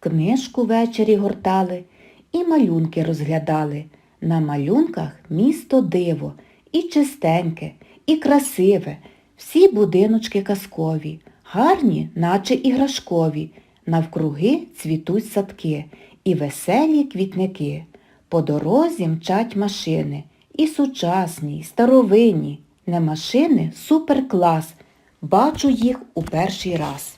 Книжку ввечері гортали і малюнки розглядали. На малюнках місто диво, і чистеньке, і красиве, всі будиночки казкові, гарні, наче іграшкові, навкруги цвітуть садки і веселі квітники. По дорозі мчать машини, і сучасні, і старовинні. Не машини, суперклас. Бачу їх у перший раз.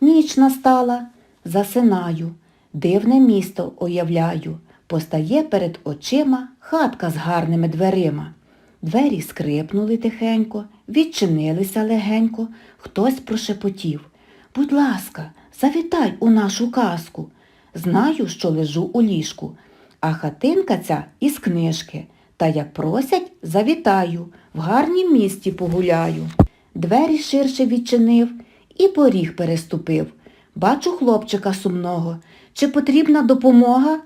Ніч настала, засинаю, дивне місто уявляю. Постає перед очима хатка з гарними дверима. Двері скрипнули тихенько, відчинилися легенько, хтось прошепотів. Будь ласка, завітай у нашу казку. Знаю, що лежу у ліжку, а хатинка ця із книжки. Та як просять, завітаю, в гарнім місті погуляю. Двері ширше відчинив і поріг переступив. Бачу хлопчика сумного. Чи потрібна допомога?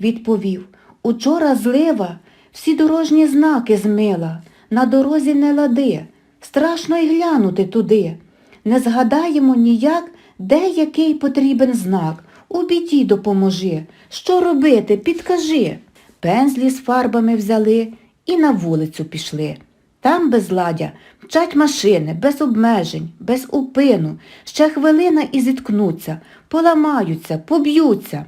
Відповів. Учора злива, всі дорожні знаки змила, на дорозі не лади, страшно й глянути туди. Не згадаємо ніяк, де який потрібен знак. У біді допоможи. Що робити, підкажи. Пензлі з фарбами взяли і на вулицю пішли. Там безладя, мчать машини, без обмежень, без упину. Ще хвилина і зіткнуться, поламаються, поб'ються.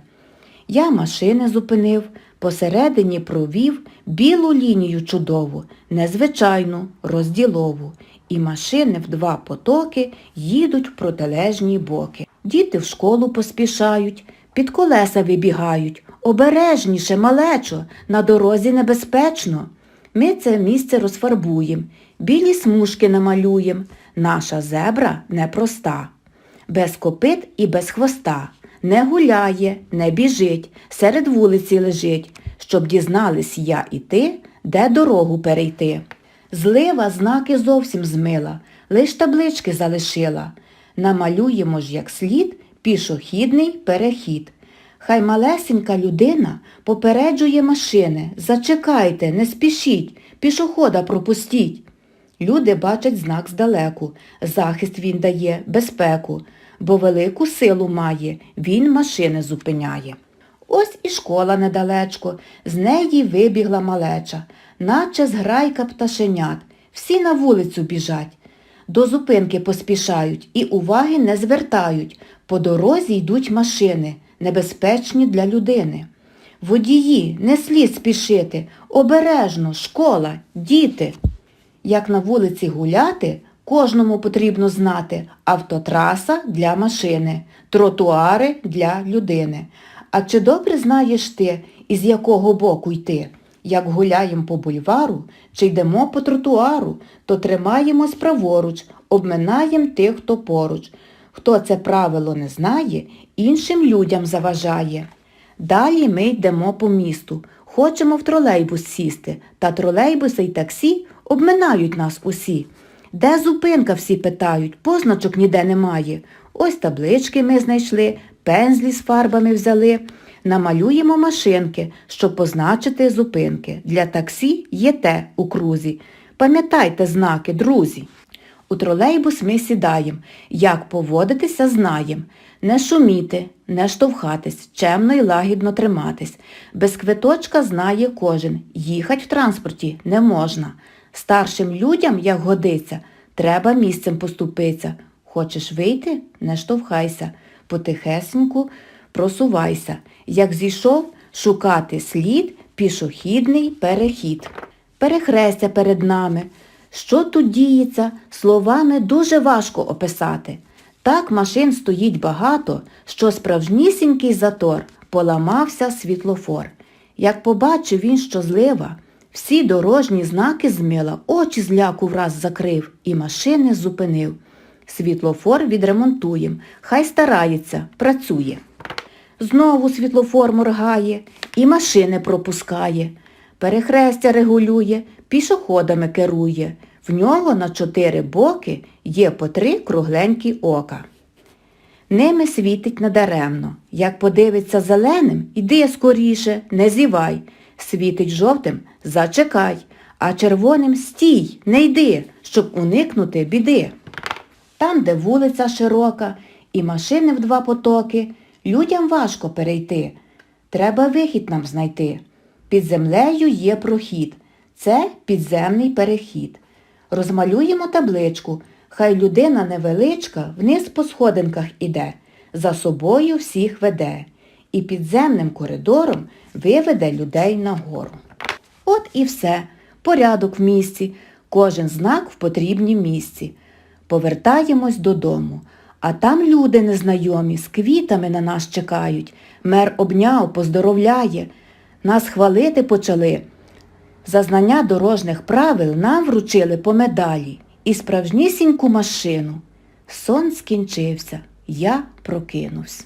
Я машини зупинив, посередині провів білу лінію чудову, незвичайну, розділову. І машини в два потоки їдуть в протилежні боки. Діти в школу поспішають, під колеса вибігають. Обережніше, малечо, на дорозі небезпечно. Ми це місце розфарбуємо, білі смужки намалюємо. Наша зебра непроста. Без копит і без хвоста. Не гуляє, не біжить, серед вулиці лежить, щоб дізнались я і ти, де дорогу перейти. Злива знаки зовсім змила, лиш таблички залишила. Намалюємо ж як слід пішохідний перехід. Хай малесенька людина попереджує машини. Зачекайте, не спішіть, пішохода пропустіть. Люди бачать знак здалеку, захист він дає, безпеку, бо велику силу має, він машини зупиняє. Ось і школа недалечко, з неї вибігла малеча, наче зграйка пташенят, всі на вулицю біжать. До зупинки поспішають і уваги не звертають. По дорозі йдуть машини, небезпечні для людини. Водії, не слід спішити, обережно, школа, діти. Як на вулиці гуляти, кожному потрібно знати автотраса для машини, тротуари для людини. А чи добре знаєш ти, із якого боку йти? Як гуляємо по бульвару чи йдемо по тротуару, то тримаємось праворуч, обминаємо тих, хто поруч. Хто це правило не знає, іншим людям заважає. Далі ми йдемо по місту, хочемо в тролейбус сісти, та тролейбуси й таксі обминають нас усі. Де зупинка всі питають, позначок ніде немає. Ось таблички ми знайшли, пензлі з фарбами взяли. Намалюємо машинки, щоб позначити зупинки. Для таксі є те у крузі. Пам'ятайте знаки, друзі. У тролейбус ми сідаємо, як поводитися знаєм. Не шуміти, не штовхатись, чемно і лагідно триматись. Без квиточка знає кожен, їхать в транспорті не можна. Старшим людям, як годиться, треба місцем поступитися. Хочеш вийти? Не штовхайся. Потихесеньку просувайся. Як зійшов, шукати слід, пішохідний перехід. Перехрестя перед нами. Що тут діється, словами дуже важко описати. Так машин стоїть багато, що справжнісінький затор поламався світлофор. Як побачив він, що злива, всі дорожні знаки змила, очі зляку враз закрив і машини зупинив. Світлофор відремонтуєм, хай старається, працює. Знову світлофор моргає і машини пропускає. Перехрестя регулює, пішоходами керує. В нього на чотири боки є по три кругленькі ока. Ними світить надаремно. Як подивиться зеленим, іди скоріше, не зівай. Світить жовтим зачекай, а червоним стій, не йди, щоб уникнути біди. Там, де вулиця широка і машини в два потоки, людям важко перейти. Треба вихід нам знайти. Під землею є прохід. Це підземний перехід. Розмалюємо табличку. Хай людина невеличка вниз по сходинках іде, за собою всіх веде і підземним коридором виведе людей нагору. От і все. Порядок в місці, кожен знак в потрібнім місці. Повертаємось додому, а там люди незнайомі з квітами на нас чекають. Мер обняв, поздоровляє. Нас хвалити почали. За знання дорожніх правил нам вручили по медалі і справжнісіньку машину. Сон скінчився, я прокинувся.